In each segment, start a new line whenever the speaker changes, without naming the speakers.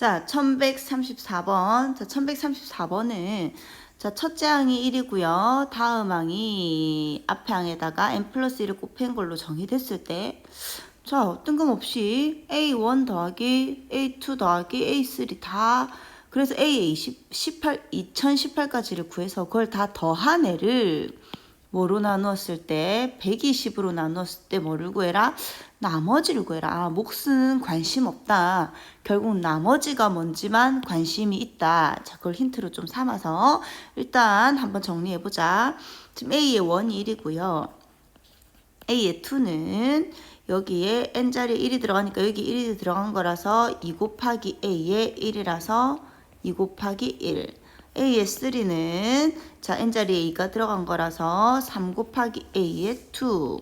자, 1134번. 자, 1134번은 자, 첫째 항이 1이고요. 다음 항이 앞에 항에다가 n 플러스 1을 곱한 걸로 정의됐을 때 자, 뜬금없이 A1 더하기 A2 더하기 A3 다 그래서 A 18, 2018까지를 구해서 그걸 다 더한 애를 뭐로 나누었을 때 120으로 나누었을 때 뭐를 구해라? 나머지를 구해라. 아, 몫은 관심 없다. 결국 나머지가 뭔지만 관심이 있다. 자, 그걸 힌트로 좀 삼아서 일단 한번 정리해 보자. 지금 A의 1이 1이고요. A의 2는 여기에 n자리에 1이 들어가니까 여기 1이 들어간 거라서 2 곱하기 A의 1이라서 2 곱하기 1. A의 3는 자 n자리에 2가 들어간 거라서 3 곱하기 A의 2.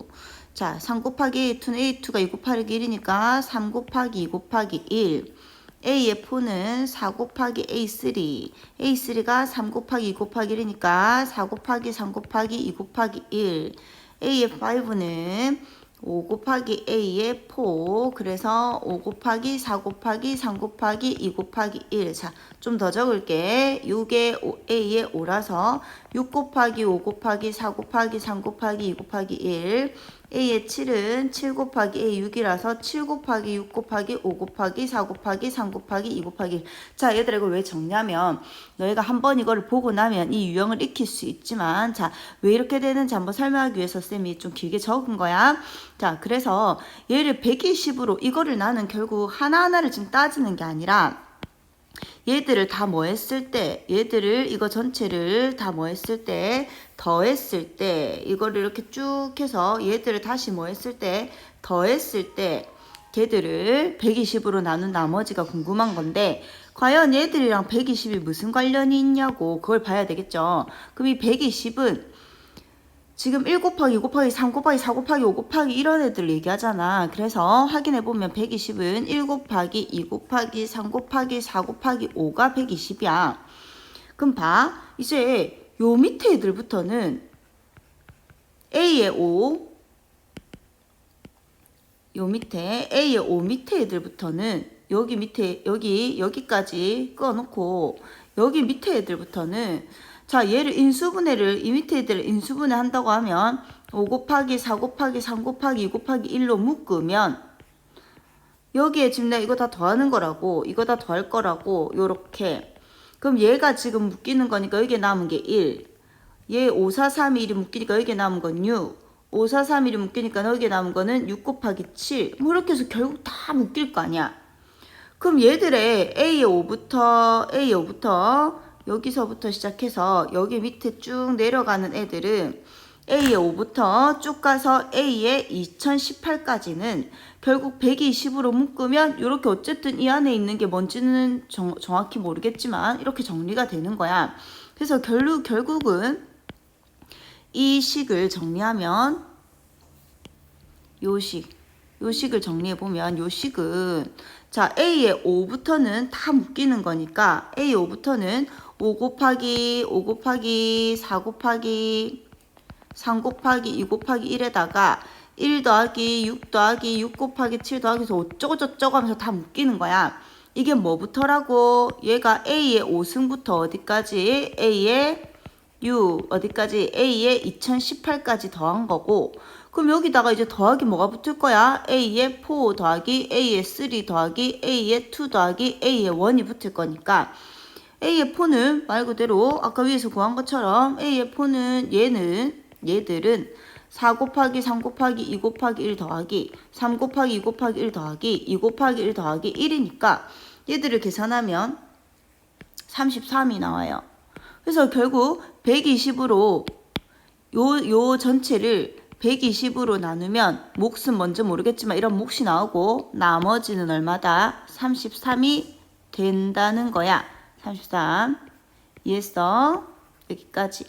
자, 3 곱하기 A 2는 A 2가 2 곱하기 1이니까 3 곱하기 2 곱하기 1. A의 4는 4 곱하기 A3. A3가 3 곱하기 2 곱하기 1이니까 4 곱하기 3 곱하기 2 곱하기 1. A의 5는 5 곱하기 A의 4 그래서 5 곱하기 4 곱하기 3 곱하기 2 곱하기 1 자, 좀 더 적을게. 6의 5, A의 5라서 6 곱하기 5 곱하기 4 곱하기 3 곱하기 2 곱하기 1 A의 7은 7 곱하기 A 6이라서 7 곱하기 6 곱하기 5 곱하기 4 곱하기 3 곱하기 2 곱하기 1. 자, 얘들아 이걸 왜 정리하면 너희가 한번 이거를 보고 나면 이 유형을 익힐 수 있지만 자, 왜 이렇게 되는지 한번 설명하기 위해서 쌤이 좀 길게 적은 거야. 자, 그래서 얘를 120으로 이거를 나는 결국 하나하나를 지금 따지는 게 아니라 얘들을 다 뭐 했을 때, 얘들을 이거 전체를 다 뭐 했을 때, 더했을 때, 이거를 이렇게 쭉 해서 얘들을 다시 뭐 했을 때, 더했을 때, 걔들을 120으로 나눈 나머지가 궁금한 건데, 과연 얘들이랑 120이 무슨 관련이 있냐고 그걸 봐야 되겠죠. 그럼 이 120은 지금 1 곱하기 2 곱하기 3 곱하기 4 곱하기 5 곱하기 이런 애들 얘기하잖아. 그래서 확인해 보면 120은 1 곱하기 2 곱하기 3 곱하기 4 곱하기 5가 120이야. 그럼 봐. 이제 요 밑에 애들부터는 A의 5, 요 밑에 A의 5 밑에 애들부터는 여기 밑에 여기 여기까지 꺼놓고 여기 밑에 애들부터는 자 얘를 인수분해를 이 밑에 애들을 인수분해 한다고 하면 5 곱하기 4 곱하기 3 곱하기 2 곱하기 1로 묶으면 여기에 지금 내가 이거 다 더하는 거라고 이거 다 더할 거라고 요렇게 그럼 얘가 지금 묶이는 거니까 여기에 남은 게 1. 얘 5, 4, 3, 1이 묶이니까 여기에 남은 건 6. 5, 4, 3, 1이 묶이니까 여기에 남은 거는 6 곱하기 7. 뭐 이렇게 해서 결국 다 묶일 거 아니야. 그럼 얘들의 A의 5부터 A의 5부터 여기서부터 시작해서 여기 밑에 쭉 내려가는 애들은 A의 5부터 쭉 가서 A의 2018까지는 결국 120으로 묶으면 이렇게 어쨌든 이 안에 있는 게 뭔지는 정, 정확히 모르겠지만 이렇게 정리가 되는 거야. 그래서 결국, 결국은 이 식을 정리하면 요 식, 요 식을 정리해 보면 요 식은 자 A의 5부터는 다 묶이는 거니까 A의 5부터는 5 곱하기 5 곱하기 4 곱하기 3 곱하기 2 곱하기 1에다가 1 더하기 6 더하기 6 곱하기 7 더하기 해서 어쩌고저쩌고 하면서 다 묶이는 거야. 이게 뭐부터라고? 얘가 A의 5승부터 어디까지? A의 6 어디까지? A의 2018까지 더한 거고 그럼 여기다가 이제 더하기 뭐가 붙을 거야? A의 4 더하기 A의 3 더하기 A의 2 더하기 A의 1이 붙을 거니까 A의 4는 말 그대로 아까 위에서 구한 것처럼 A의 4는 얘는 얘들은 4 곱하기 3 곱하기 2 곱하기 1 더하기 3 곱하기 2 곱하기 1 더하기 2 곱하기 1 더하기 1이니까 얘들을 계산하면 33이 나와요. 그래서 결국 120으로 요, 요 전체를 120으로 나누면 몫은 뭔지 모르겠지만 이런 몫이 나오고 나머지는 얼마다? 33이 된다는 거야. 33. 이해했어? 여기까지.